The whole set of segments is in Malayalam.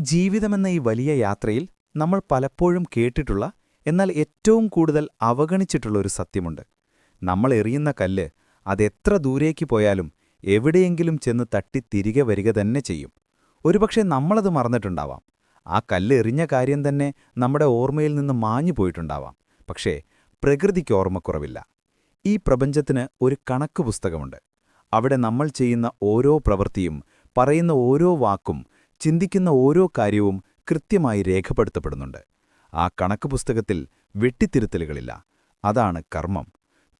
ജീവിതമെന്ന ഈ വലിയ യാത്രയിൽ നമ്മൾ പലപ്പോഴും കേട്ടിട്ടുള്ള എന്നാൽ ഏറ്റവും കൂടുതൽ അവഗണിച്ചിട്ടുള്ള ഒരു സത്യമുണ്ട്. നമ്മൾ എറിയുന്ന കല്ല് അതെത്ര ദൂരേക്ക് പോയാലും എവിടെയെങ്കിലും ചെന്ന് തട്ടി തിരികെ വരിക തന്നെ ചെയ്യും. ഒരുപക്ഷെ നമ്മളത് മറന്നിട്ടുണ്ടാവാം. ആ കല്ല് എറിഞ്ഞ കാര്യം തന്നെ നമ്മുടെ ഓർമ്മയിൽ നിന്ന് മാഞ്ഞു പോയിട്ടുണ്ടാവാം. പക്ഷേ പ്രകൃതിക്ക് ഓർമ്മക്കുറവില്ല. ഈ പ്രപഞ്ചത്തിന് ഒരു കണക്ക് പുസ്തകമുണ്ട്. അവിടെ നമ്മൾ ചെയ്യുന്ന ഓരോ പ്രവൃത്തിയും പറയുന്ന ഓരോ വാക്കും ചിന്തിക്കുന്ന ഓരോ കാര്യവും കൃത്യമായി രേഖപ്പെടുത്തപ്പെടുന്നുണ്ട്. ആ കണക്ക് പുസ്തകത്തിൽ വെട്ടിത്തിരുത്തലുകളില്ല. അതാണ് കർമ്മം.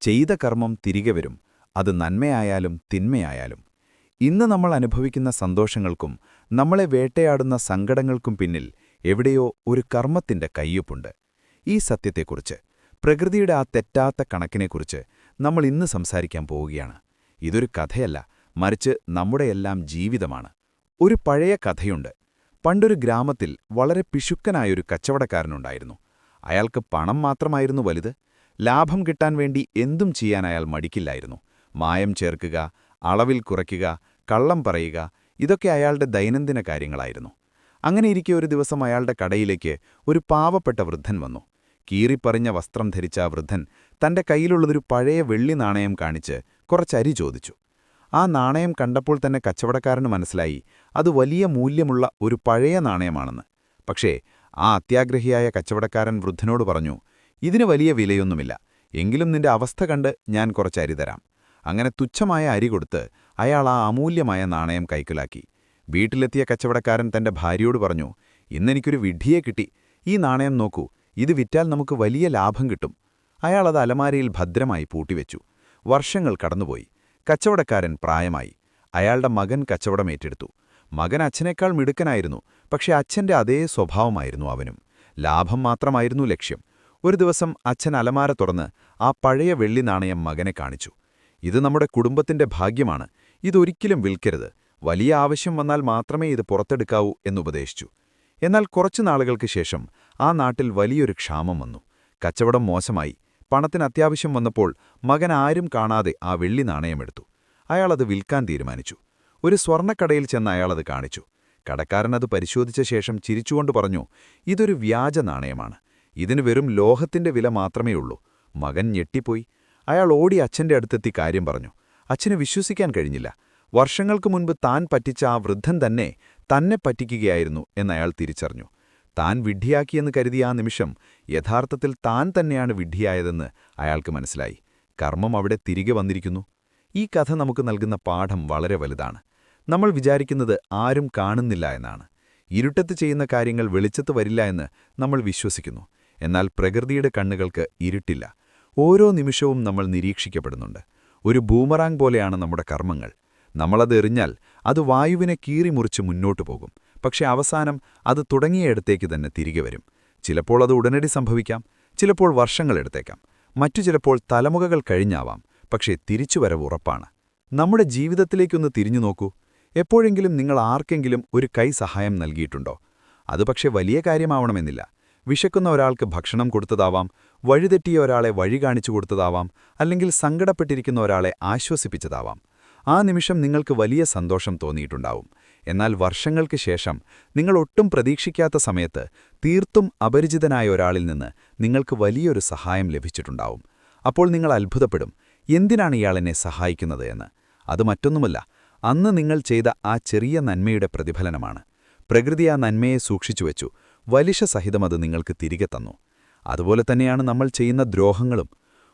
ചെയ്ത കർമ്മം തിരികെ വരും. അത് നന്മയായാലും തിന്മയായാലും. ഇന്ന് നമ്മൾ അനുഭവിക്കുന്ന സന്തോഷങ്ങൾക്കും നമ്മളെ വേട്ടയാടുന്ന സങ്കടങ്ങൾക്കും പിന്നിൽ എവിടെയോ ഒരു കർമ്മത്തിന്റെ കയ്യൊപ്പുണ്ട്. ഈ സത്യത്തെക്കുറിച്ച് പ്രകൃതിയുടെ ആ തെറ്റാത്ത കണക്കിനെക്കുറിച്ച് നമ്മൾ ഇന്ന് സംസാരിക്കാൻ പോവുകയാണ്. ഇതൊരു കഥയല്ല. മറിച്ച് നമ്മുടെയെല്ലാം ജീവിതമാണ്. ഒരു പഴയ കഥയുണ്ട്. പണ്ടൊരു ഗ്രാമത്തിൽ വളരെ പിശുക്കനായൊരു കച്ചവടക്കാരനുണ്ടായിരുന്നു. അയാൾക്ക് പണം മാത്രമായിരുന്നു വലുത്. ലാഭം കിട്ടാൻ വേണ്ടി എന്തും ചെയ്യാൻ അയാൾ മടിക്കില്ലായിരുന്നു. മായം ചേർക്കുക അളവിൽ കുറയ്ക്കുക കള്ളം പറയുക ഇതൊക്കെ അയാളുടെ ദൈനംദിന കാര്യങ്ങളായിരുന്നു. അങ്ങനെയിരിക്കെ ഒരു ദിവസം അയാളുടെ കടയിലേക്ക് ഒരു പാവപ്പെട്ട വൃദ്ധൻ വന്നു. കീറിപ്പറിഞ്ഞ വസ്ത്രം ധരിച്ച വൃദ്ധൻ തന്റെ കയ്യിലുള്ളതൊരു പഴയ വെള്ളി നാണയം കാണിച്ച് കുറച്ചരി ചോദിച്ചു. ആ നാണയം കണ്ടപ്പോൾ തന്നെ കച്ചവടക്കാരന് മനസ്സിലായി. അത് വലിയ മൂല്യമുള്ള ഒരു പഴയ നാണയമാണെന്ന്. പക്ഷേ ആ അത്യാഗ്രഹിയായ കച്ചവടക്കാരൻ വൃദ്ധനോട് പറഞ്ഞു ഇതിന് വലിയ വിലയൊന്നുമില്ല. എങ്കിലും നിന്റെ അവസ്ഥ കണ്ട് ഞാൻ കുറച്ച് അരി തരാം. അങ്ങനെ തുച്ഛമായ അരി കൊടുത്ത് അയാൾ ആ അമൂല്യമായ നാണയം കൈക്കലാക്കി. വീട്ടിലെത്തിയ കച്ചവടക്കാരൻ തന്റെ ഭാര്യയോട് പറഞ്ഞു ഇന്നെനിക്കൊരു വിഡ്ഢിയെ കിട്ടി. ഈ നാണയം നോക്കൂ. ഇത് വിറ്റാൽ നമുക്ക് വലിയ ലാഭം കിട്ടും. അയാൾ അത് അലമാരയിൽ ഭദ്രമായി പൂട്ടിവെച്ചു. വർഷങ്ങൾ കടന്നുപോയി. കച്ചവടക്കാരൻ പ്രായമായി. അയാളുടെ മകൻ കച്ചവടം ഏറ്റെടുത്തു മകൻ അച്ഛനേക്കാൾ മിടുക്കനായിരുന്നു. പക്ഷേ അച്ഛന്റെ അതേ സ്വഭാവമായിരുന്നു അവനും. ലാഭം മാത്രമായിരുന്നു ലക്ഷ്യം. ഒരു ദിവസം അച്ഛൻ അലമാര തുറന്ന് ആ പഴയ വെള്ളി നാണയം മകനെ കാണിച്ചു. ഇത് നമ്മുടെ കുടുംബത്തിന്റെ ഭാഗ്യമാണ്. ഇതൊരിക്കലും വിൽക്കരുത്. വലിയ ആവശ്യം വന്നാൽ മാത്രമേ ഇത് പുറത്തെടുക്കാവൂ എന്നുപദേശിച്ചു എന്നാൽ കുറച്ചു നാളുകൾക്ക് ശേഷം ആ നാട്ടിൽ വലിയൊരു ക്ഷാമം വന്നു. കച്ചവടം മോശമായി. പണത്തിന് അത്യാവശ്യം വന്നപ്പോൾ മകൻ ആരും കാണാതെ ആ വെള്ളി നാണയമെടുത്തു. അയാളത് വിൽക്കാൻ തീരുമാനിച്ചു. ഒരു സ്വർണക്കടയിൽ ചെന്ന് അയാളത് കാണിച്ചു. കടക്കാരനത് പരിശോധിച്ച ശേഷം ചിരിച്ചുകൊണ്ട് പറഞ്ഞു ഇതൊരു വ്യാജ നാണയമാണ്. ഇതിന് വെറും ലോഹത്തിന്റെ വില മാത്രമേ ഉള്ളൂ. മകൻ ഞെട്ടിപ്പോയി. അയാൾ ഓടി അച്ഛന്റെ അടുത്തെത്തി കാര്യം പറഞ്ഞു. അച്ഛന് വിശ്വസിക്കാൻ കഴിഞ്ഞില്ല. വർഷങ്ങൾക്ക് മുൻപ് താൻ പറ്റിച്ച ആ വൃദ്ധൻ തന്നെ തന്നെ പറ്റിക്കുകയായിരുന്നു എന്നയാൾ തിരിച്ചറിഞ്ഞു. താൻ വിഡ്ഢിയാക്കിയെന്ന് കരുതിയ ആ നിമിഷം യഥാർത്ഥത്തിൽ താൻ തന്നെയാണ് വിഡ്ഢിയായതെന്ന് അയാൾക്ക് മനസ്സിലായി. കർമ്മം അവിടെ തിരികെ വന്നിരിക്കുന്നു. ഈ കഥ നമുക്ക് നൽകുന്ന പാഠം വളരെ വലുതാണ്. നമ്മൾ വിചാരിക്കുന്നത് ആരും കാണുന്നില്ല എന്നാണ്. ഇരുട്ടത്ത് ചെയ്യുന്ന കാര്യങ്ങൾ വെളിച്ചത്ത് വരില്ല എന്ന് നമ്മൾ വിശ്വസിക്കുന്നു. എന്നാൽ പ്രകൃതിയുടെ കണ്ണുകൾക്ക് ഇരുട്ടില്ല. ഓരോ നിമിഷവും നമ്മൾ നിരീക്ഷിക്കപ്പെടുന്നുണ്ട്. ഒരു ബൂമറാങ് പോലെയാണ് നമ്മുടെ കർമ്മങ്ങൾ. നമ്മളത് എറിഞ്ഞാൽ അത് വായുവിനെ കീറിമുറിച്ച് മുന്നോട്ടു പോകും. പക്ഷെ അവസാനം അത് തുടങ്ങിയയിടത്തേക്ക് തന്നെ തിരികെ വരും. ചിലപ്പോൾ അത് ഉടനടി സംഭവിക്കാം ചിലപ്പോൾ വർഷങ്ങളെടുത്തേക്കാം മറ്റു ചിലപ്പോൾ തലമുഖകൾ കഴിഞ്ഞാവാം പക്ഷേ തിരിച്ചുവരവ് ഉറപ്പാണ്. നമ്മുടെ ജീവിതത്തിലേക്കൊന്ന് തിരിഞ്ഞു നോക്കൂ. എപ്പോഴെങ്കിലും നിങ്ങൾ ആർക്കെങ്കിലും ഒരു കൈ സഹായം നൽകിയിട്ടുണ്ടോ? അത് പക്ഷേ വലിയ കാര്യമാവണമെന്നില്ല. വിശക്കുന്ന ഒരാൾക്ക് ഭക്ഷണം കൊടുത്തതാവാം വഴിതെറ്റിയ ഒരാളെ വഴി കാണിച്ചു കൊടുത്തതാവാം അല്ലെങ്കിൽ സങ്കടപ്പെട്ടിരിക്കുന്ന ഒരാളെ ആശ്വസിപ്പിച്ചതാവാം. ആ നിമിഷം നിങ്ങൾക്ക് വലിയ സന്തോഷം തോന്നിയിട്ടുണ്ടാവും. എന്നാൽ വർഷങ്ങൾക്ക് ശേഷം നിങ്ങൾ ഒട്ടും പ്രതീക്ഷിക്കാത്ത സമയത്ത് തീർത്തും അപരിചിതനായ ഒരാളിൽ നിന്ന് നിങ്ങൾക്ക് വലിയൊരു സഹായം ലഭിച്ചിട്ടുണ്ടാവും. അപ്പോൾ നിങ്ങൾ അത്ഭുതപ്പെടും. എന്തിനാണ് ഇയാൾ എന്നെ സഹായിക്കുന്നത് എന്ന്? അത് മറ്റൊന്നുമല്ല. അന്ന് നിങ്ങൾ ചെയ്ത ആ ചെറിയ നന്മയുടെ പ്രതിഫലനമാണ്. പ്രകൃതി ആ നന്മയെ സൂക്ഷിച്ചുവെച്ചു വലിശ സഹിതം അത് നിങ്ങൾക്ക് തിരികെ തന്നു. അതുപോലെ തന്നെയാണ് നമ്മൾ ചെയ്യുന്ന ദ്രോഹങ്ങളും.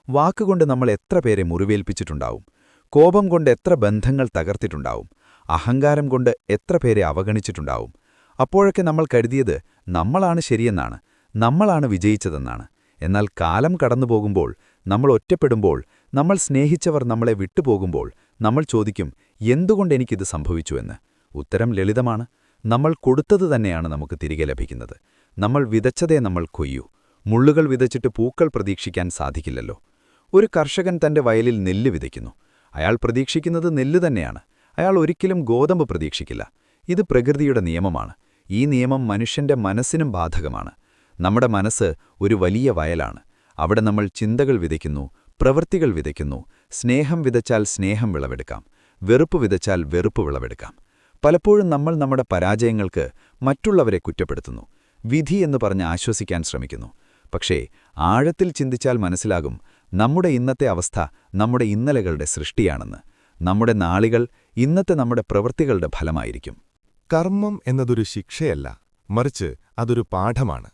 വാക്കുകൊണ്ട് നമ്മൾ എത്ര പേരെ മുറിവേൽപ്പിച്ചിട്ടുണ്ടാവും. കോപം കൊണ്ട് എത്ര ബന്ധങ്ങൾ തകർത്തിട്ടുണ്ടാവും. അഹങ്കാരം കൊണ്ട് എത്ര പേരെ അവഗണിച്ചിട്ടുണ്ടാവും? അപ്പോഴൊക്കെ നമ്മൾ കരുതിയത് നമ്മളാണ് ശരിയെന്നാണ് നമ്മളാണ് വിജയിച്ചതെന്നാണ്. എന്നാൽ കാലം കടന്നുപോകുമ്പോൾ നമ്മൾ ഒറ്റപ്പെടുമ്പോൾ നമ്മൾ സ്നേഹിച്ചവർ നമ്മളെ വിട്ടുപോകുമ്പോൾ നമ്മൾ ചോദിക്കും എന്തുകൊണ്ട് എനിക്കിത് സംഭവിച്ചുവെന്ന് ഉത്തരം ലളിതമാണ്. നമ്മൾ കൊടുത്തത് തന്നെയാണ് നമുക്ക് തിരികെ ലഭിക്കുന്നത്. നമ്മൾ വിതച്ചതേ നമ്മൾ കൊയ്യൂ. മുള്ളുകൾ വിതച്ചിട്ട് പൂക്കൾ പ്രതീക്ഷിക്കാൻ സാധിക്കില്ലല്ലോ. ഒരു കർഷകൻ തന്റെ വയലിൽ നെല്ല് വിതയ്ക്കുന്നു. അയാൾ പ്രതീക്ഷിക്കുന്നത് നെല്ല് തന്നെയാണ്. അയാൾ ഒരിക്കലും ഗോതമ്പ് പ്രതീക്ഷിക്കില്ല. ഇത് പ്രകൃതിയുടെ നിയമമാണ്. ഈ നിയമം മനുഷ്യന്റെ മനസ്സിനും ബാധകമാണ്. നമ്മുടെ മനസ്സ് ഒരു വലിയ വയലാണ്. അവിടെ നമ്മൾ ചിന്തകൾ വിതയ്ക്കുന്നു പ്രവൃത്തികൾ വിതയ്ക്കുന്നു. സ്നേഹം വിതച്ചാൽ സ്നേഹം വിളവെടുക്കാം. വെറുപ്പ് വിതച്ചാൽ വെറുപ്പ് വിളവെടുക്കാം. പലപ്പോഴും നമ്മൾ നമ്മുടെ പരാജയങ്ങൾക്ക് മറ്റുള്ളവരെ കുറ്റപ്പെടുത്തുന്നു. വിധി എന്ന് പറഞ്ഞ് ആശ്വസിക്കാൻ ശ്രമിക്കുന്നു. പക്ഷേ ആഴത്തിൽ ചിന്തിച്ചാൽ മനസ്സിലാകും നമ്മുടെ ഇന്നത്തെ അവസ്ഥ നമ്മുടെ ഇന്നലകളുടെ സൃഷ്ടിയാണെന്ന്. നമ്മുടെ നാളികൾ ഇന്നത്തെ നമ്മുടെ പ്രവൃത്തികളുടെ ഫലമായിരിക്കും. കർമ്മം എന്നതൊരു ശിക്ഷയല്ല മറിച്ച് അതൊരു പാഠമാണ്.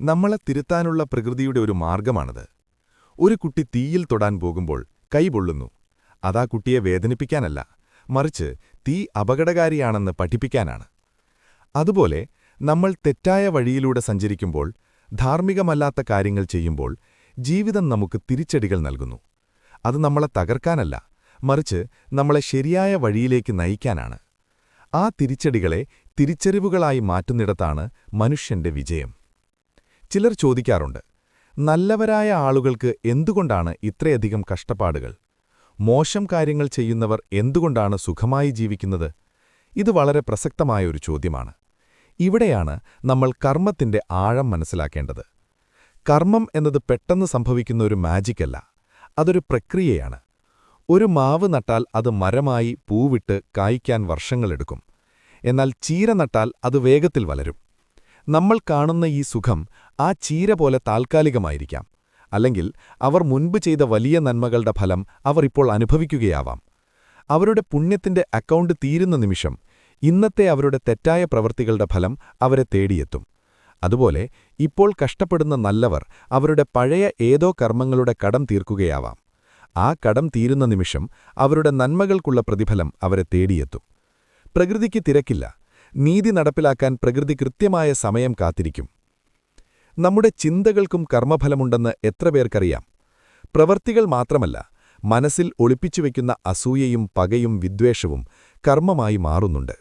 നമ്മളെ തിരുത്താനുള്ള പ്രകൃതിയുടെ ഒരു മാർഗമാണത്. ഒരു കുട്ടി തീയിൽ തൊടാൻ പോകുമ്പോൾ കൈ പൊള്ളുന്നു. അതാ കുട്ടിയെ വേദനിപ്പിക്കാനല്ല മറിച്ച് തീ അപകടകാരിയാണെന്ന് പഠിപ്പിക്കാനാണ്. അതുപോലെ നമ്മൾ തെറ്റായ വഴിയിലൂടെ സഞ്ചരിക്കുമ്പോൾ ധാർമ്മികമല്ലാത്ത കാര്യങ്ങൾ ചെയ്യുമ്പോൾ ജീവിതം നമുക്ക് തിരിച്ചടികൾ നൽകുന്നു. അത് നമ്മളെ തകർക്കാനല്ല മറിച്ച് നമ്മളെ ശരിയായ വഴിയിലേക്ക് നയിക്കാനാണ്. ആ തിരിച്ചടികളെ തിരിച്ചറിവുകളായി മാറ്റുന്നിടത്താണ് മനുഷ്യന്റെ വിജയം. ചിലർ ചോദിക്കാറുണ്ട് നല്ലവരായ ആളുകൾക്ക് എന്തുകൊണ്ടാണ് ഇത്രയധികം കഷ്ടപ്പാടുകൾ? മോശം കാര്യങ്ങൾ ചെയ്യുന്നവർ എന്തുകൊണ്ടാണ് സുഖമായി ജീവിക്കുന്നത്? ഇത് വളരെ പ്രസക്തമായ ഒരു ചോദ്യമാണ്. ഇവിടെയാണ് നമ്മൾ കർമ്മത്തിന്റെ ആഴം മനസ്സിലാക്കേണ്ടത്. കർമ്മം എന്നത് പെട്ടെന്ന് സംഭവിക്കുന്ന ഒരു മാജിക്കല്ല അതൊരു പ്രക്രിയയാണ്. ഒരു മാവ് നട്ടാൽ അത് മരമായി പൂവിട്ട് കായ്ക്കാൻ വർഷങ്ങളെടുക്കും എന്നാൽ ചീര നട്ടാൽ അത് വേഗത്തിൽ വളരും നമ്മൾ കാണുന്ന ഈ സുഖം ആ ചീര പോലെ താൽക്കാലികമായിരിക്കാം. അല്ലെങ്കിൽ അവർ മുൻപ് ചെയ്ത വലിയ നന്മകളുടെ ഫലം അവർ ഇപ്പോൾ അനുഭവിക്കുകയാവാം. അവരുടെ പുണ്യത്തിന്റെ അക്കൗണ്ട് തീരുന്ന നിമിഷം ഇന്നത്തെ അവരുടെ തെറ്റായ പ്രവൃത്തികളുടെ ഫലം അവരെ തേടിയെത്തും. അതുപോലെ ഇപ്പോൾ കഷ്ടപ്പെടുന്ന നല്ലവർ അവരുടെ പഴയ ഏതോ കർമ്മങ്ങളുടെ കടം തീർക്കുകയാവാം. ആ കടം തീരുന്ന നിമിഷം അവരുടെ നന്മകൾക്കുള്ള പ്രതിഫലം അവരെ തേടിയെത്തും. പ്രകൃതിക്ക് തിരക്കില്ല. നീതി നടപ്പിലാക്കാൻ പ്രകൃതി കൃത്യമായ സമയം കാത്തിരിക്കും. നമ്മുടെ ചിന്തകൾക്കും കർമ്മഫലമുണ്ടെന്ന് എത്ര പേർക്കറിയാം? പ്രവർത്തികൾ മാത്രമല്ല മനസ്സിൽ ഒളിപ്പിച്ചുവെക്കുന്ന അസൂയയും പകയും വിദ്വേഷവും കർമ്മമായി മാറുന്നുണ്ട്.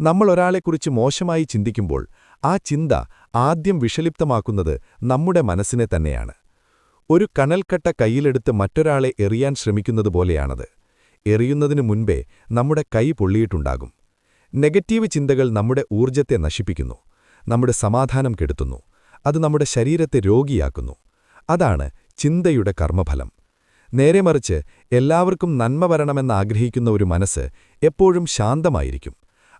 നമ്മൾ ഒരാളെക്കുറിച്ച് മോശമായി ചിന്തിക്കുമ്പോൾ ആ ചിന്ത ആദ്യം വിഷലിപ്തമാക്കുന്നത് നമ്മുടെ മനസ്സിനെ തന്നെയാണ്. ഒരു കനൽക്കട്ട കയ്യിലെടുത്ത് മറ്റൊരാളെ എറിയാൻ ശ്രമിക്കുന്നതുപോലെയാണത്. എറിയുന്നതിനു മുൻപേ നമ്മുടെ കൈ പൊള്ളിയിട്ടുണ്ടാകും. നെഗറ്റീവ് ചിന്തകൾ നമ്മുടെ ഊർജത്തെ നശിപ്പിക്കുന്നു. നമ്മുടെ സമാധാനം കെടുത്തുന്നു. അത് നമ്മുടെ ശരീരത്തെ രോഗിയാക്കുന്നു. അതാണ് ചിന്തയുടെ കർമ്മഫലം. നേരെ മറിച്ച് എല്ലാവർക്കും നന്മ വരണമെന്നാഗ്രഹിക്കുന്ന ഒരു മനസ്സ് എപ്പോഴും ശാന്തമായിരിക്കും.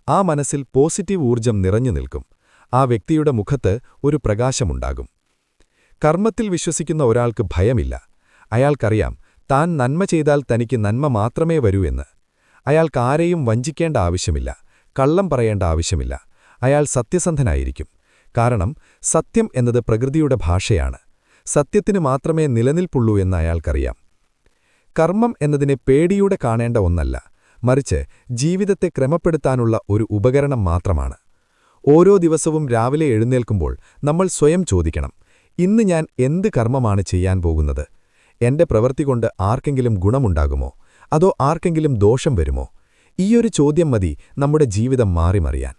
ആ മനസ്സിൽ പോസിറ്റീവ് ഊർജം നിറഞ്ഞു നിൽക്കും. ആ വ്യക്തിയുടെ മുഖത്ത് ഒരു പ്രകാശമുണ്ടാകും. കർമ്മത്തിൽ വിശ്വസിക്കുന്ന ഒരാൾക്ക് ഭയമില്ല. അയാൾക്കറിയാം താൻ നന്മ ചെയ്താൽ തനിക്ക് നന്മ മാത്രമേ വരൂ എന്ന്. അയാൾക്കാരെയും വഞ്ചിക്കേണ്ട ആവശ്യമില്ല കള്ളം പറയേണ്ട ആവശ്യമില്ല. അയാൾ സത്യസന്ധനായിരിക്കും. കാരണം സത്യം എന്നത് പ്രകൃതിയുടെ ഭാഷയാണ്. സത്യത്തിന് മാത്രമേ നിലനിൽപ്പുള്ളൂ എന്ന് അയാൾക്കറിയാം. കർമ്മം എന്നതിനെ പേടിയുടെ കാണേണ്ട ഒന്നല്ല മറിച്ച് ജീവിതത്തെ ക്രമപ്പെടുത്താനുള്ള ഒരു ഉപകരണം മാത്രമാണ്. ഓരോ ദിവസവും രാവിലെ എഴുന്നേൽക്കുമ്പോൾ നമ്മൾ സ്വയം ചോദിക്കണം ഇന്ന് ഞാൻ എന്ത് കർമ്മമാണ് ചെയ്യാൻ പോകുന്നത്? എന്റെ പ്രവൃത്തി കൊണ്ട് ആർക്കെങ്കിലും ഗുണമുണ്ടാകുമോ? അതോ ആർക്കെങ്കിലും ദോഷം വരുമോ? ഈയൊരു ചോദ്യം മതി നമ്മുടെ ജീവിതം മാറിമറിയാൻ.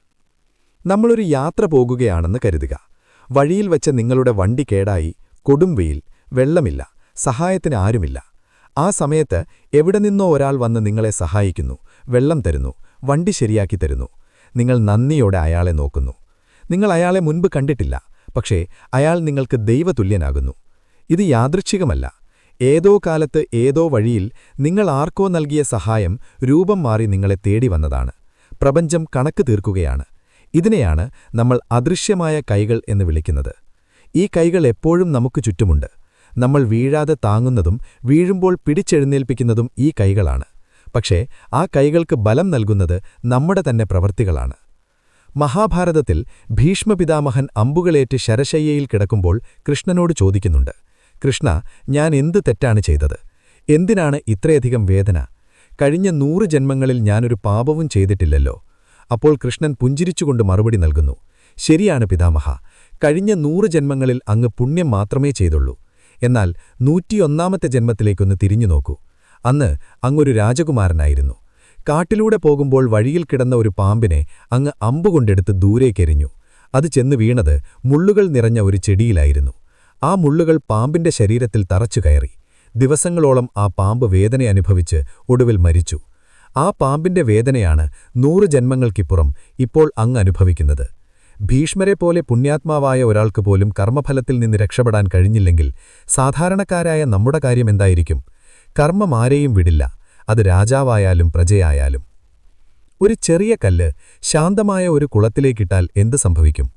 നമ്മളൊരു യാത്ര പോകുകയാണെന്ന് കരുതുക. വഴിയിൽ വച്ച് നിങ്ങളുടെ വണ്ടി കേടായി കൊടുംവെയിൽ വെള്ളമില്ല സഹായത്തിന് ആരുമില്ല. ആ സമയത്ത് എവിടെ നിന്നോ ഒരാൾ വന്ന് നിങ്ങളെ സഹായിക്കുന്നു വെള്ളം തരുന്നു വണ്ടി ശരിയാക്കി തരുന്നു. നിങ്ങൾ നന്ദിയോടെ അയാളെ നോക്കുന്നു. നിങ്ങൾ അയാളെ മുൻപ് കണ്ടിട്ടില്ല. പക്ഷേ അയാൾ നിങ്ങൾക്ക് ദൈവതുല്യനാകുന്നു. ഇത് യാദൃച്ഛികമല്ല. ഏതോ കാലത്ത് ഏതോ വഴിയിൽ നിങ്ങൾ ആർക്കോ നൽകിയ സഹായം രൂപം മാറി നിങ്ങളെ തേടി വന്നതാണ്. പ്രപഞ്ചം കണക്ക് തീർക്കുകയാണ്. ഇതിനെയാണ് നമ്മൾ അദൃശ്യമായ കൈകൾ എന്ന് വിളിക്കുന്നത്. ഈ കൈകൾ എപ്പോഴും നമുക്ക് ചുറ്റുമുണ്ട്. നമ്മൾ വീഴാതെ താങ്ങുന്നതും വീഴുമ്പോൾ പിടിച്ചെഴുന്നേൽപ്പിക്കുന്നതും ഈ കൈകളാണ്. പക്ഷേ ആ കൈകൾക്ക് ബലം നൽകുന്നത് നമ്മുടെ തന്നെ പ്രവൃത്തികളാണ് മഹാഭാരതത്തിൽ ഭീഷ്മപിതാമഹൻ അമ്പുകളേറ്റ് ശരശയ്യയിൽ കിടക്കുമ്പോൾ കൃഷ്ണനോട് ചോദിക്കുന്നുണ്ട് കൃഷ്ണ ഞാൻ എന്ത് തെറ്റാണ് ചെയ്തത്? എന്തിനാണ് ഇത്രയധികം വേദന? കഴിഞ്ഞ നൂറ് ജന്മങ്ങളിൽ ഞാനൊരു പാപവും ചെയ്തിട്ടില്ലല്ലോ. അപ്പോൾ കൃഷ്ണൻ പുഞ്ചിരിച്ചുകൊണ്ട് മറുപടി നൽകുന്നു ശരിയാണ് പിതാമഹ കഴിഞ്ഞ നൂറ് ജന്മങ്ങളിൽ അങ്ങ് പുണ്യം മാത്രമേ ചെയ്തുള്ളൂ. എന്നാൽ നൂറ്റിയൊന്നാമത്തെ ജന്മത്തിലേക്കൊന്ന് തിരിഞ്ഞു നോക്കൂ. അന്ന് അങ്ങൊരു രാജകുമാരനായിരുന്നു. കാട്ടിലൂടെ പോകുമ്പോൾ വഴിയിൽ കിടന്ന ഒരു പാമ്പിനെ അങ്ങ് അമ്പുകൊണ്ടെടുത്ത് ദൂരേക്കെരിഞ്ഞു അത് ചെന്ന് വീണത് മുള്ളുകൾ നിറഞ്ഞ ഒരു ചെടിയിലായിരുന്നു. ആ മുള്ളുകൾ പാമ്പിന്റെ ശരീരത്തിൽ തറച്ചു കയറി. ദിവസങ്ങളോളം ആ പാമ്പ് വേദന അനുഭവിച്ച് ഒടുവിൽ മരിച്ചു. ആ പാമ്പിന്റെ വേദനയാണ് നൂറ് ജന്മങ്ങൾക്കിപ്പുറം ഇപ്പോൾ അങ്ങ് അനുഭവിക്കുന്നത്. ഭീഷ്മരെ പോലെ പുണ്യാത്മാവായ ഒരാൾക്ക് പോലും കർമ്മഫലത്തിൽ നിന്ന് രക്ഷപ്പെടാൻ കഴിഞ്ഞില്ലെങ്കിൽ സാധാരണക്കാരായ നമ്മുടെ കാര്യമെന്തായിരിക്കും കർമ്മമാരെയും വിടില്ല. അത് രാജാവായാലും പ്രജയായാലും. ഒരു ചെറിയ കല്ല് ശാന്തമായ ഒരു കുളത്തിലേക്കിട്ടാൽ എന്ത് സംഭവിക്കും?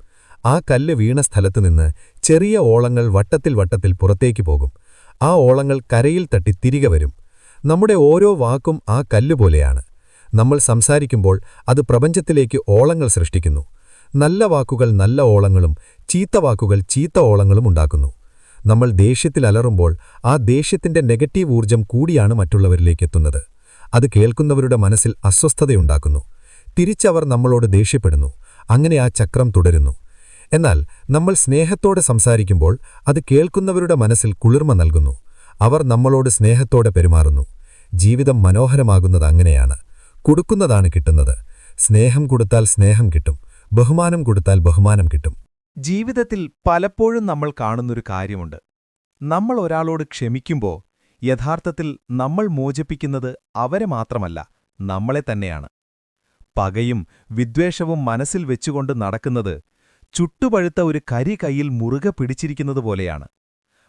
ആ കല്ല് വീണ സ്ഥലത്തുനിന്ന് ചെറിയ ഓളങ്ങൾ വട്ടത്തിൽ വട്ടത്തിൽ പുറത്തേക്ക് പോകും. ആ ഓളങ്ങൾ കരയിൽ തട്ടി തിരികെ വരും. നമ്മുടെ ഓരോ വാക്കും ആ കല്ലുപോലെയാണ് നമ്മൾ സംസാരിക്കുമ്പോൾ അത് പ്രപഞ്ചത്തിലേക്ക് ഓളങ്ങൾ സൃഷ്ടിക്കുന്നു. നല്ല വാക്കുകൾ നല്ല ഓളങ്ങളും ചീത്ത വാക്കുകൾ ചീത്ത ഓളങ്ങളും ഉണ്ടാക്കുന്നു. നമ്മൾ ദേഷ്യത്തിൽ അലറുമ്പോൾ ആ ദേഷ്യത്തിന്റെ നെഗറ്റീവ് ഊർജം കൂടിയാണ് മറ്റുള്ളവരിലേക്ക് എത്തുന്നത്. അത് കേൾക്കുന്നവരുടെ മനസ്സിൽ അസ്വസ്ഥതയുണ്ടാക്കുന്നു. തിരിച്ചവർ നമ്മളോട് ദേഷ്യപ്പെടുന്നു. അങ്ങനെ ആ ചക്രം തുടരുന്നു. എന്നാൽ നമ്മൾ സ്നേഹത്തോടെ സംസാരിക്കുമ്പോൾ അത് കേൾക്കുന്നവരുടെ മനസ്സിൽ കുളിർമ നൽകുന്നു. അവർ നമ്മളോട് സ്നേഹത്തോടെ പെരുമാറുന്നു. ജീവിതം മനോഹരമാകുന്നത് അങ്ങനെയാണ്. കൊടുക്കുന്നതാണ് കിട്ടുന്നത്. സ്നേഹം കൊടുത്താൽ സ്നേഹം കിട്ടും. ബഹുമാനം കൊടുത്താൽ ബഹുമാനം കിട്ടും. ജീവിതത്തിൽ പലപ്പോഴും നമ്മൾ കാണുന്നൊരു കാര്യമുണ്ട്. നമ്മൾ ഒരാളോട് ക്ഷമിക്കുമ്പോൾ യഥാർത്ഥത്തിൽ നമ്മൾ മോചിപ്പിക്കുന്നത് അവരെ മാത്രമല്ല നമ്മളെ തന്നെയാണ്. പകയും വിദ്വേഷവും മനസ്സിൽ വെച്ചുകൊണ്ട് നടക്കുന്നത് ചുട്ടുപഴുത്ത ഒരു കരി കൈയിൽ മുറുകെ പിടിച്ചിരിക്കുന്നതുപോലെയാണ്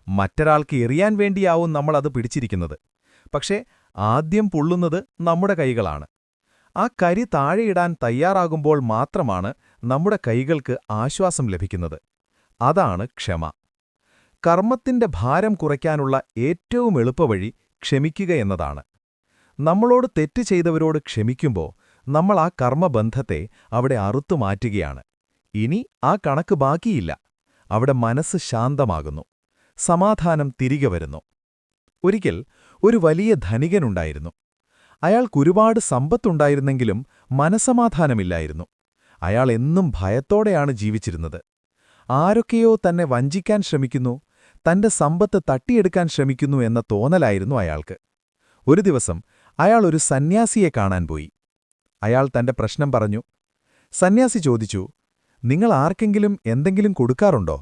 മറ്റൊരാൾക്ക് എറിയാൻ വേണ്ടിയാവും നമ്മളത് പിടിച്ചിരിക്കുന്നത്. പക്ഷേ ആദ്യം പൊള്ളുന്നത് നമ്മുടെ കൈകളാണ്. ആ കരി താഴെയിടാൻ തയ്യാറാകുമ്പോൾ മാത്രമാണ് നമ്മുടെ കൈകൾക്ക് ആശ്വാസം ലഭിക്കുന്നത്. അതാണ് ക്ഷമ. കർമ്മത്തിന്റെ ഭാരം കുറയ്ക്കാനുള്ള ഏറ്റവും എളുപ്പവഴി ക്ഷമിക്കുക എന്നതാണ്. നമ്മളോട് തെറ്റ് ചെയ്തവരോട് ക്ഷമിക്കുമ്പോൾ നമ്മൾ ആ കർമ്മബന്ധത്തെ അവിടെ അറുത്തു മാറ്റുകയാണ്. ഇനി ആ കണക്ക് ബാക്കിയില്ല. അവിടെ മനസ്സ് ശാന്തമാകുന്നു. സമാധാനം തിരികെ വരുന്നു. ഒരിക്കൽ ഒരു വലിയ ധനികനുണ്ടായിരുന്നു. അയാൾക്കൊരുപാട് സമ്പത്തുണ്ടായിരുന്നെങ്കിലും മനസമാധാനമില്ലായിരുന്നു. അയാൾ എന്നും ഭയത്തോടെയാണ് ജീവിച്ചിരുന്നത്. ആരൊക്കെയോ തന്നെ വഞ്ചിക്കാൻ ശ്രമിക്കുന്നു തന്റെ സമ്പത്ത് തട്ടിയെടുക്കാൻ ശ്രമിക്കുന്നു എന്ന തോന്നലായിരുന്നു അയാൾക്ക്. ഒരു ദിവസം അയാൾ ഒരു സന്യാസിയെ കാണാൻ പോയി. അയാൾ തന്റെ പ്രശ്നം പറഞ്ഞു സന്യാസി ചോദിച്ചു നിങ്ങൾ ആർക്കെങ്കിലും എന്തെങ്കിലും കൊടുക്കാറുണ്ടോ?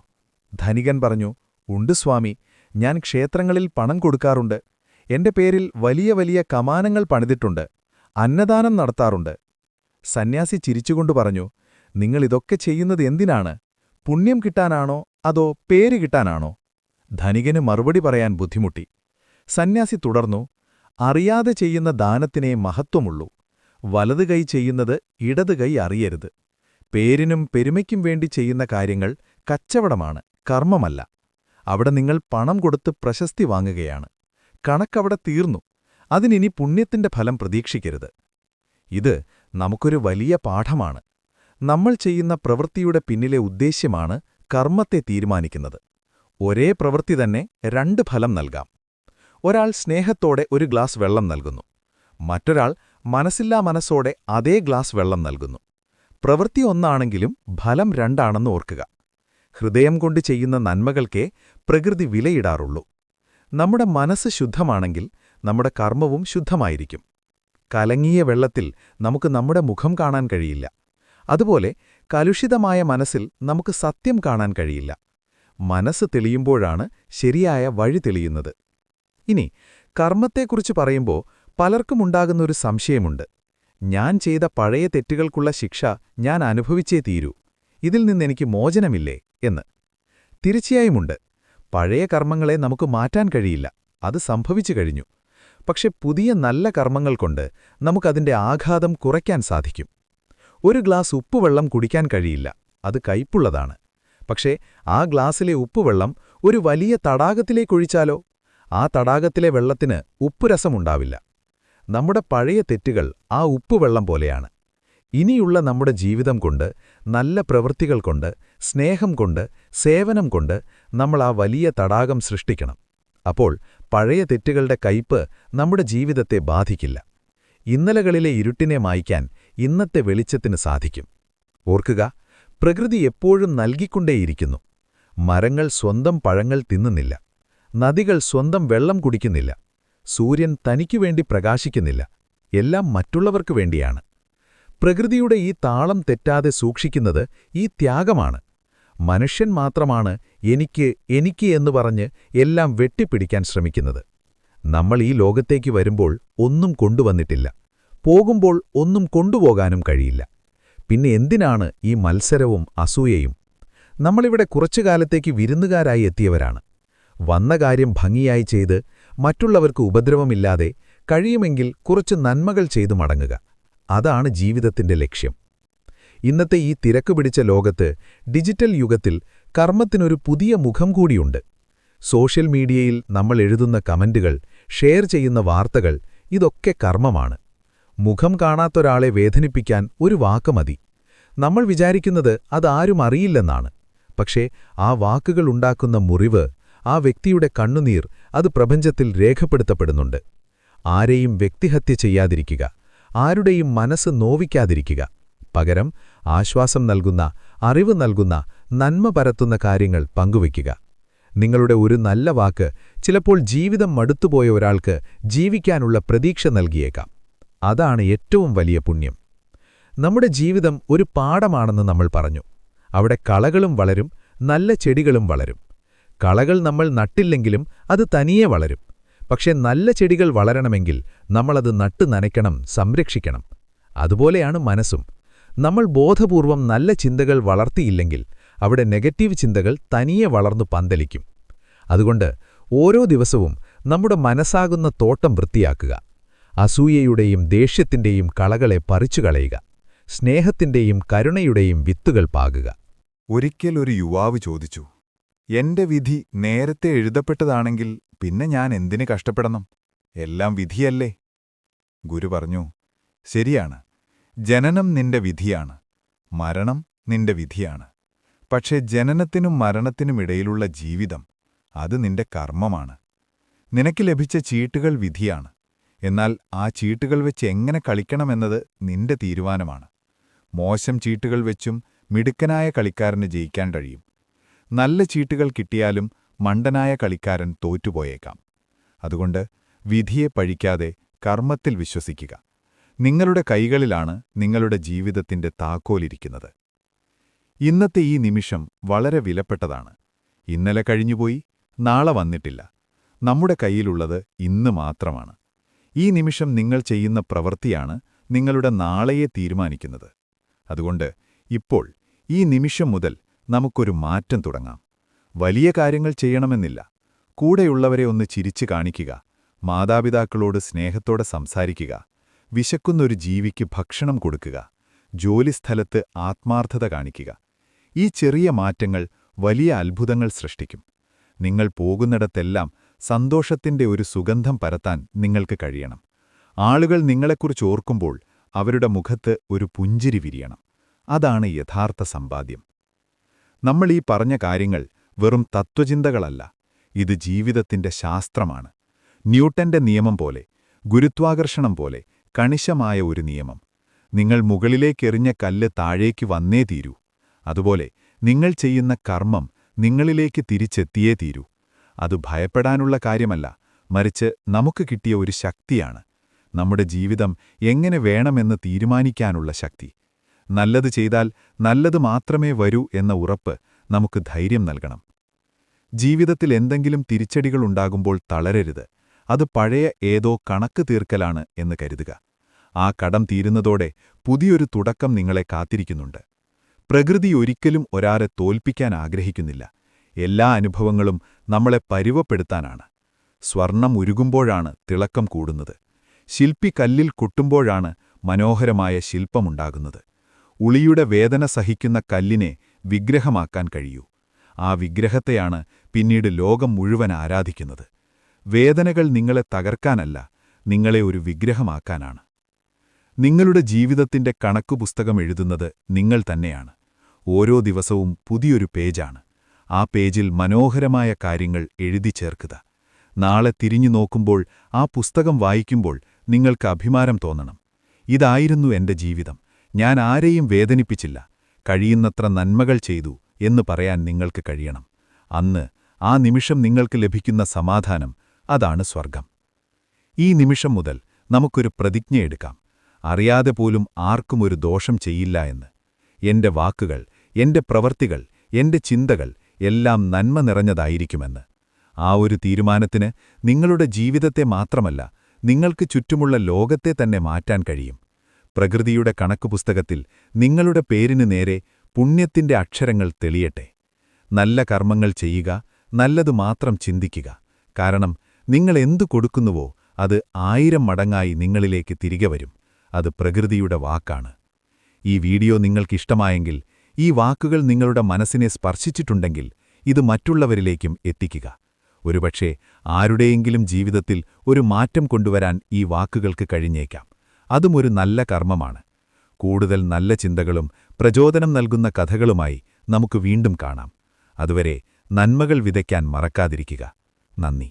ധനികൻ പറഞ്ഞു ഉണ്ട് സ്വാമി ഞാൻ ക്ഷേത്രങ്ങളിൽ പണം കൊടുക്കാറുണ്ട്. എന്റെ പേരിൽ വലിയ വലിയ കമാനങ്ങൾ പണിതിട്ടുണ്ട്. അന്നദാനം നടത്താറുണ്ട്. സന്യാസി ചിരിച്ചുകൊണ്ട് പറഞ്ഞു നിങ്ങളിതൊക്കെ ചെയ്യുന്നത് എന്തിനാണ്? പുണ്യം കിട്ടാനാണോ അതോ പേര് കിട്ടാനാണോ? ധനികന് മറുപടി പറയാൻ ബുദ്ധിമുട്ടി. സന്യാസി തുടർന്നു അറിയാതെ ചെയ്യുന്ന ദാനത്തിനേ മഹത്വമുള്ളൂ. വലതു കൈ ചെയ്യുന്നത് ഇടതു കൈ അറിയരുത്. പേരിനും പെരുമയ്ക്കും വേണ്ടി ചെയ്യുന്ന കാര്യങ്ങൾ കച്ചവടമാണ് കർമ്മമല്ല. അവിടെ നിങ്ങൾ പണം കൊടുത്ത് പ്രശസ്തി വാങ്ങുകയാണ്. കണക്കവിടെ തീർന്നു. അതിനിനി പുണ്യത്തിന്റെ ഫലം പ്രതീക്ഷിക്കരുത്. ഇത് നമുക്കൊരു വലിയ പാഠമാണ്. നമ്മൾ ചെയ്യുന്ന പ്രവൃത്തിയുടെ പിന്നിലെ ഉദ്ദേശ്യമാണ് കർമ്മത്തെ തീരുമാനിക്കുന്നത്. ഒരേ പ്രവൃത്തി തന്നെ രണ്ട് ഫലം നൽകാം. ഒരാൾ സ്നേഹത്തോടെ ഒരു ഗ്ലാസ് വെള്ളം നൽകുന്നു. മറ്റൊരാൾ മനസ്സില്ലാ മനസ്സോടെ അതേ ഗ്ലാസ് വെള്ളം നൽകുന്നു. പ്രവൃത്തി ഒന്നാണെങ്കിലും ഫലം രണ്ടാണെന്ന് ഓർക്കുക. ഹൃദയം കൊണ്ട് ചെയ്യുന്ന നന്മകൾക്കേ പ്രകൃതി വിലയിടാറുള്ളൂ. നമ്മുടെ മനസ്സ് ശുദ്ധമാണെങ്കിൽ നമ്മുടെ കർമ്മവും ശുദ്ധമായിരിക്കും. കലങ്ങിയ വെള്ളത്തിൽ നമുക്ക് നമ്മുടെ മുഖം കാണാൻ കഴിയില്ല. അതുപോലെ കലുഷിതമായ മനസ്സിൽ നമുക്ക് സത്യം കാണാൻ കഴിയില്ല. മനസ്സ് തെളിയുമ്പോഴാണ് ശരിയായ വഴി തെളിയുന്നത്. ഇനി കർമ്മത്തെക്കുറിച്ച് പറയുമ്പോൾ പലർക്കുമുണ്ടാകുന്നൊരു സംശയമുണ്ട്. ഞാൻ ചെയ്ത പഴയ തെറ്റുകൾക്കുള്ള ശിക്ഷ ഞാൻ അനുഭവിച്ചേ തീരൂ. ഇതിൽ നിന്നെനിക്ക് മോചനമില്ലേ എന്ന്. തീർച്ചയായുമുണ്ട്. പഴയ കർമ്മങ്ങളെ നമുക്ക് മാറ്റാൻ കഴിയില്ല. അത് സംഭവിച്ചു കഴിഞ്ഞു. പക്ഷെ പുതിയ നല്ല കർമ്മങ്ങൾ കൊണ്ട് നമുക്കതിന്റെ ആഘാതം കുറയ്ക്കാൻ സാധിക്കും. ഒരു ഗ്ലാസ് ഉപ്പുവെള്ളം കുടിക്കാൻ കഴിയില്ല. അത് കയ്പുള്ളതാണ്. പക്ഷേ ആ ഗ്ലാസ്സിലെ ഉപ്പുവെള്ളം ഒരു വലിയ തടാകത്തിലേക്കൊഴിച്ചാലോ ആ തടാകത്തിലെ വെള്ളത്തിന് ഉപ്പുരസമുണ്ടാവില്ല. നമ്മുടെ പഴയ തെറ്റുകൾ ആ ഉപ്പുവെള്ളം പോലെയാണ്. ഇനിയുള്ള നമ്മുടെ ജീവിതം കൊണ്ട് നല്ല പ്രവൃത്തികൾ കൊണ്ട് സ്നേഹം കൊണ്ട് സേവനം കൊണ്ട് നമ്മൾ ആ വലിയ തടാകം സൃഷ്ടിക്കണം. അപ്പോൾ പഴയ തെറ്റുകളുടെ കയ്പ് നമ്മുടെ ജീവിതത്തെ ബാധിക്കില്ല. ഇന്നലകളിലെ ഇരുട്ടിനെ മായ്ക്കാൻ ഇന്നത്തെ വെളിച്ചത്തിന് സാധിക്കും. ഓർക്കുക പ്രകൃതി എപ്പോഴും നൽകിക്കൊണ്ടേയിരിക്കുന്നു. മരങ്ങൾ സ്വന്തം പഴങ്ങൾ തിന്നുന്നില്ല. നദികൾ സ്വന്തം വെള്ളം കുടിക്കുന്നില്ല. സൂര്യൻ തനിക്കുവേണ്ടി പ്രകാശിക്കുന്നില്ല. എല്ലാം മറ്റുള്ളവർക്കു വേണ്ടിയാണ്. പ്രകൃതിയുടെ ഈ താളം തെറ്റാതെ സൂക്ഷിക്കുന്നത് ഈ ത്യാഗമാണ്. മനുഷ്യൻ മാത്രമാണ് എനിക്ക് എനിക്ക് എന്ന് പറഞ്ഞ് എല്ലാം വെട്ടിപ്പിടിക്കാൻ ശ്രമിക്കുന്നത്. നമ്മൾ ഈ ലോകത്തേക്ക് വരുമ്പോൾ ഒന്നും കൊണ്ടുവന്നിട്ടില്ല. പോകുമ്പോൾ ഒന്നും കൊണ്ടുപോകാനും കഴിയില്ല. പിന്നെ എന്തിനാണ് ഈ മത്സരവും അസൂയയും? നമ്മളിവിടെ കുറച്ചു കാലത്തേക്ക് വിരുന്നുകാരായി എത്തിയവരാണ്. വന്ന കാര്യം ഭംഗിയായി ചെയ്ത് മറ്റുള്ളവർക്ക് ഉപദ്രവമില്ലാതെ കഴിയുമെങ്കിൽ കുറച്ച് നന്മകൾ ചെയ്തു മടങ്ങുക. അതാണ് ജീവിതത്തിന്റെ ലക്ഷ്യം. ഇന്നത്തെ ഈ തിരക്ക് പിടിച്ച ലോകത്ത് ഡിജിറ്റൽ യുഗത്തിൽ കർമ്മത്തിനൊരു പുതിയ മുഖം കൂടിയുണ്ട്. സോഷ്യൽ മീഡിയയിൽ നമ്മൾ എഴുതുന്ന കമന്റുകൾ ഷെയർ ചെയ്യുന്ന വാർത്തകൾ ഇതൊക്കെ കർമ്മമാണ്. മുഖം കാണാത്തൊരാളെ വേദനിപ്പിക്കാൻ ഒരു വാക്ക് മതി. നമ്മൾ വിചാരിക്കുന്നത് അതാരും അറിയില്ലെന്നാണ്. പക്ഷേ ആ വാക്കുകൾ ഉണ്ടാക്കുന്ന മുറിവ് ആ വ്യക്തിയുടെ കണ്ണുനീർ അത് പ്രപഞ്ചത്തിൽ രേഖപ്പെടുത്തപ്പെടുന്നുണ്ട്. ആരെയും വ്യക്തിഹത്യ ചെയ്യാതിരിക്കുക ആരുടെയും മനസ്സ് നോവിക്കാതിരിക്കുക. പകരം ആശ്വാസം നൽകുന്ന അറിവ് നൽകുന്ന നന്മ പരത്തുന്ന കാര്യങ്ങൾ പങ്കുവയ്ക്കുക. നിങ്ങളുടെ ഒരു നല്ല വാക്ക് ചിലപ്പോൾ ജീവിതം മടുത്തുപോയ ഒരാൾക്ക് ജീവിക്കാനുള്ള പ്രതീക്ഷ നൽകിയേക്കാം. അതാണ് ഏറ്റവും വലിയ പുണ്യം. നമ്മുടെ ജീവിതം ഒരു പാടമാണെന്ന് നമ്മൾ പറഞ്ഞു. അവിടെ കളകളും വളരും നല്ല ചെടികളും വളരും. കളകൾ നമ്മൾ നട്ടില്ലെങ്കിലും അത് തനിയെ വളരും. പക്ഷേ നല്ല ചെടികൾ വളരണമെങ്കിൽ നമ്മളത് നട്ടു നനയ്ക്കണം സംരക്ഷിക്കണം. അതുപോലെയാണ് മനസ്സും. നമ്മൾ ബോധപൂർവം നല്ല ചിന്തകൾ വളർത്തിയില്ലെങ്കിൽ അവിടെ നെഗറ്റീവ് ചിന്തകൾ തനിയെ വളർന്നു പന്തലിക്കും. അതുകൊണ്ട് ഓരോ ദിവസവും നമ്മുടെ മനസ്സാകുന്ന തോട്ടം വൃത്തിയാക്കുക. അസൂയയുടെയും ദേഷ്യത്തിന്റെയും കളകളെ പറിച്ചുകളയുക സ്നേഹത്തിന്റെയും കരുണയുടെയും വിത്തുകൾ പാകുക. ഒരിക്കൽ ഒരു യുവാവ് ചോദിച്ചു എന്റെ വിധി നേരത്തെ എഴുതപ്പെട്ടതാണെങ്കിൽ പിന്നെ ഞാൻ എന്തിന് കഷ്ടപ്പെടണം? എല്ലാം വിധിയല്ലേ? ഗുരു പറഞ്ഞു ശരിയാണ്. ജനനം നിന്റെ വിധിയാണ്. മരണം നിന്റെ വിധിയാണ്. പക്ഷേ ജനനത്തിനും മരണത്തിനുമിടയിലുള്ള ജീവിതം അത് നിന്റെ കർമ്മമാണ്. നിനക്ക് ലഭിച്ച ചീട്ടുകൾ വിധിയാണ്. എന്നാൽ ആ ചീട്ടുകൾ വെച്ച് എങ്ങനെ കളിക്കണമെന്നത് നിന്റെ തീരുമാനമാണ്. മോശം ചീട്ടുകൾ വെച്ചും മിടുക്കനായ കളിക്കാരന് ജയിക്കാൻ കഴിയും. നല്ല ചീട്ടുകൾ കിട്ടിയാലും മണ്ടനായ കളിക്കാരൻ തോറ്റുപോയേക്കാം. അതുകൊണ്ട് വിധിയെ പഴിക്കാതെ കർമ്മത്തിൽ വിശ്വസിക്കുക. നിങ്ങളുടെ കൈകളിലാണ് നിങ്ങളുടെ ജീവിതത്തിന്റെ താക്കോലിരിക്കുന്നത്. ഇന്നത്തെ ഈ നിമിഷം വളരെ വിലപ്പെട്ടതാണ്. ഇന്നലെ കഴിഞ്ഞുപോയി നാളെ വന്നിട്ടില്ല. നമ്മുടെ കയ്യിലുള്ളത് ഇന്ന് മാത്രമാണ്. ഈ നിമിഷം നിങ്ങൾ ചെയ്യുന്ന പ്രവൃത്തിയാണ് നിങ്ങളുടെ നാളെയെ തീരുമാനിക്കുന്നത്. അതുകൊണ്ട് ഇപ്പോൾ ഈ നിമിഷം മുതൽ നമുക്കൊരു മാറ്റം തുടങ്ങാം. വലിയ കാര്യങ്ങൾ ചെയ്യണമെന്നില്ല. കൂടെയുള്ളവരെ ഒന്ന് ചിരിച്ചു കാണിക്കുക മാതാപിതാക്കളോട് സ്നേഹത്തോടെ സംസാരിക്കുക വിശക്കുന്നൊരു ജീവിക്ക് ഭക്ഷണം കൊടുക്കുക ജോലിസ്ഥലത്ത് ആത്മാർത്ഥത കാണിക്കുക. ഈ ചെറിയ മാറ്റങ്ങൾ വലിയ അത്ഭുതങ്ങൾ സൃഷ്ടിക്കും. നിങ്ങൾ പോകുന്നിടത്തെല്ലാം സന്തോഷത്തിന്റെ ഒരു സുഗന്ധം പരത്താൻ നിങ്ങൾക്ക് കഴിയണം. ആളുകൾ നിങ്ങളെക്കുറിച്ച് ഓർക്കുമ്പോൾ അവരുടെ മുഖത്ത് ഒരു പുഞ്ചിരി വിരിയണം. അതാണ് യഥാർത്ഥ സമ്പാദ്യം. നമ്മൾ ഈ പറഞ്ഞ കാര്യങ്ങൾ വെറും തത്വചിന്തകളല്ല ഇത് ജീവിതത്തിന്റെ ശാസ്ത്രമാണ്. ന്യൂട്ടന്റെ നിയമം പോലെ ഗുരുത്വാകർഷണം പോലെ കണിശമായ ഒരു നിയമം. നിങ്ങൾ മുകളിലേക്കെറിഞ്ഞ കല്ല് താഴേക്ക് വന്നേ തീരൂ. അതുപോലെ നിങ്ങൾ ചെയ്യുന്ന കർമ്മം നിങ്ങളിലേക്ക് തിരിച്ചെത്തിയേ തീരൂ. അത് ഭയപ്പെടാനുള്ള കാര്യമല്ല മറിച്ച് നമുക്ക് കിട്ടിയ ഒരു ശക്തിയാണ്. നമ്മുടെ ജീവിതം എങ്ങനെ വേണമെന്ന് തീരുമാനിക്കാനുള്ള ശക്തി. നല്ലത് ചെയ്താൽ നല്ലത് മാത്രമേ വരൂ എന്ന ഉറപ്പ് നമുക്ക് ധൈര്യം നൽകണം. ജീവിതത്തിൽ എന്തെങ്കിലും തിരിച്ചടികളുണ്ടാകുമ്പോൾ തളരരുത്. അത് പഴയ ഏതോ കണക്ക് തീർക്കലാണ് എന്ന് കരുതുക. ആ കടം തീരുന്നതോടെ പുതിയൊരു തുടക്കം നിങ്ങളെ കാത്തിരിക്കുന്നുണ്ട്. പ്രകൃതി ഒരിക്കലും ഒരാരെ തോൽപ്പിക്കാൻ ആഗ്രഹിക്കുന്നില്ല. എല്ലാ അനുഭവങ്ങളും നമ്മളെ പരുവപ്പെടുത്താനാണ്. സ്വർണം ഉരുകുമ്പോഴാണ് തിളക്കം കൂടുന്നത്. ശില്പി കല്ലിൽ കൊട്ടുമ്പോഴാണ് മനോഹരമായ ശില്പമുണ്ടാകുന്നത്. ഉളിയുടെ വേദന സഹിക്കുന്ന കല്ലിനെ വിഗ്രഹമാക്കാൻ കഴിയൂ. ആ വിഗ്രഹത്തെയാണ് പിന്നീട് ലോകം മുഴുവൻ ആരാധിക്കുന്നത്. വേദനകൾ നിങ്ങളെ തകർക്കാനല്ല നിങ്ങളെ ഒരു വിഗ്രഹമാക്കാനാണ്. നിങ്ങളുടെ ജീവിതത്തിന്റെ കണക്കുപുസ്തകം എഴുതുന്നത് നിങ്ങൾ തന്നെയാണ്. ഓരോ ദിവസവും പുതിയൊരു പേജാണ്. ആ പേജിൽ മനോഹരമായ കാര്യങ്ങൾ എഴുതി ചേർക്കുക. നാളെ തിരിഞ്ഞു നോക്കുമ്പോൾ ആ പുസ്തകം വായിക്കുമ്പോൾ നിങ്ങൾക്ക് അഭിമാനം തോന്നണം. ഇതായിരുന്നു എന്റെ ജീവിതം. ഞാൻ ആരെയും വേദനിപ്പിച്ചില്ല. കഴിയുന്നത്ര നന്മകൾ ചെയ്തു എന്ന് പറയാൻ നിങ്ങൾക്ക് കഴിയണം. അന്ന് ആ നിമിഷം നിങ്ങൾക്ക് ലഭിക്കുന്ന സമാധാനം അതാണ് സ്വർഗം ഈ നിമിഷം മുതൽ നമുക്കൊരു പ്രതിജ്ഞയെടുക്കാം അറിയാതെ പോലും ആർക്കും ഒരു ദോഷം ചെയ്യില്ല എന്ന്. എന്റെ വാക്കുകൾ എന്റെ പ്രവർത്തികൾ എന്റെ ചിന്തകൾ എല്ലാം നന്മ നിറഞ്ഞതായിരിക്കുമെന്ന്. ആ ഒരു തീരുമാനത്തിന് നിങ്ങളുടെ ജീവിതത്തെ മാത്രമല്ല നിങ്ങൾക്ക് ചുറ്റുമുള്ള ലോകത്തെ തന്നെ മാറ്റാൻ കഴിയും. പ്രകൃതിയുടെ കണക്കുപുസ്തകത്തിൽ നിങ്ങളുടെ പേരിനു നേരെ പുണ്യത്തിന്റെ അക്ഷരങ്ങൾ തെളിയട്ടെ. നല്ല കർമ്മങ്ങൾ ചെയ്യുക നല്ലതു മാത്രം ചിന്തിക്കുക. കാരണം നിങ്ങൾ എന്തു കൊടുക്കുന്നുവോ അത് ആയിരം മടങ്ങായി നിങ്ങളിലേക്ക് തിരികെ വരും. അത് പ്രകൃതിയുടെ വാക്കാണ്. ഈ വീഡിയോ നിങ്ങൾക്കിഷ്ടമായെങ്കിൽ ഈ വാക്കുകൾ നിങ്ങളുടെ മനസ്സിനെ സ്പർശിച്ചിട്ടുണ്ടെങ്കിൽ ഇത് മറ്റുള്ളവരിലേക്കും എത്തിക്കുക. ഒരുപക്ഷെ ആരുടെയെങ്കിലും ജീവിതത്തിൽ ഒരു മാറ്റം കൊണ്ടുവരാൻ ഈ വാക്കുകൾക്ക് കഴിഞ്ഞേക്കാം. അതും ഒരു നല്ല കർമ്മമാണ്. കൂടുതൽ നല്ല ചിന്തകളും പ്രചോദനം നൽകുന്ന കഥകളുമായി നമുക്ക് വീണ്ടും കാണാം. അതുവരെ നന്മകൾ വിതയ്ക്കാൻ മറക്കാതിരിക്കുക. നന്ദി.